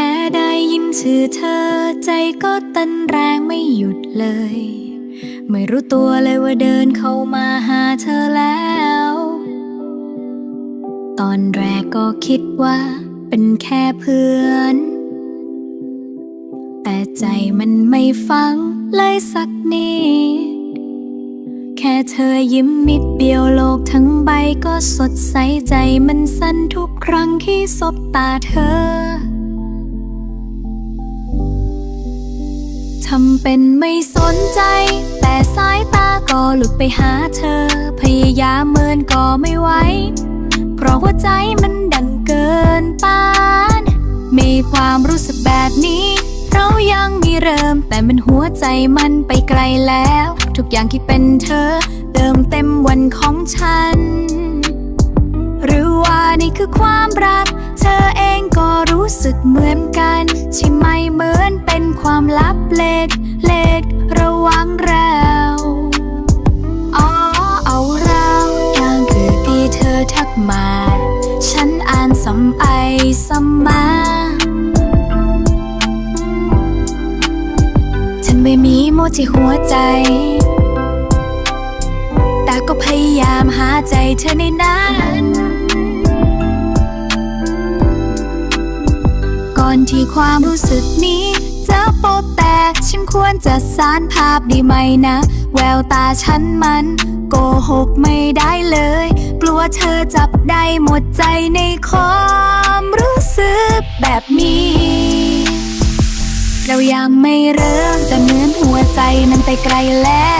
ค่ได้ยินชื่อเธอใจก็เต้นแรงไม่หยุดเลย ไม่รู้ตัวเลยว่าเดินเข้ามาหาเธอแล้ว ตอนแรกก็คิดว่าเป็นแค่เพื่อน แต่ใจมันไม่ฟังเลยสักนิดแค่เธอยิ้มนิดเดียวโลกทั้งใบก็สดใสใจมันสั่นทุกครั้งที่สบตาเธอ ทำเป็นไม่สนใจ แต่สายตาก็หลุดไปหาเธอ พยายามเมินก็ไม่ไหว เพราะหัวใจมันดังเกินต้าน มีความรู้สึกแบบนี้ เรายังมีเริ่ม แต่มันหัวใจมันไปไกลแล้ว ทุกอย่างที่เป็นเธอ เติมเต็มวันของฉัน หรือว่านี่คือความรัก เธอเองก็รู้สึกเหมือนกัน ใช่ไหมเมื่อ ความลับเล็กเล็กระวังเราอ๋อเอาเราอย่างคือที่เธอทักมา ฉันอ่านซ้ำไอซ้ำมาฉันไม่มีโมจิหัวใจ แต่ก็พยายามหาใจเธอในนั้นก่อนที่ความรู้สึกนี้ โปแตกฉันควรจะสารภาพดีไหมนะ แววตาฉันมัน โกหกไม่ได้เลย กลัวเธอจับได้หมดใจในความรู้สึกแบบนี้เรายังไม่เริ่มแต่เหมือนหัวใจมันไปไกลแล้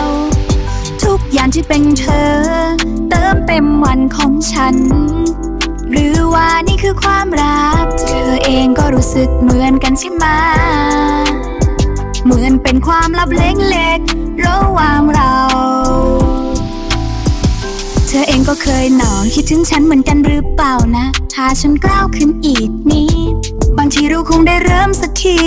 ว ทุกอย่างที่เป็นเธอ เติมเต็มวันของฉัน หรือว่านี่คือความรัก เธอเองก็รู้สึกเหมือนกันใช่ไหมเหมือนเป็นความลับเล็กๆระหว่างเรา เธอเองก็เคยหนอนคิดถึงฉันเหมือนกันหรือเปล่านะ ถ้าฉันกล้าวขึ้นอีกนิดบางทีเราคงได้เริ่มสักที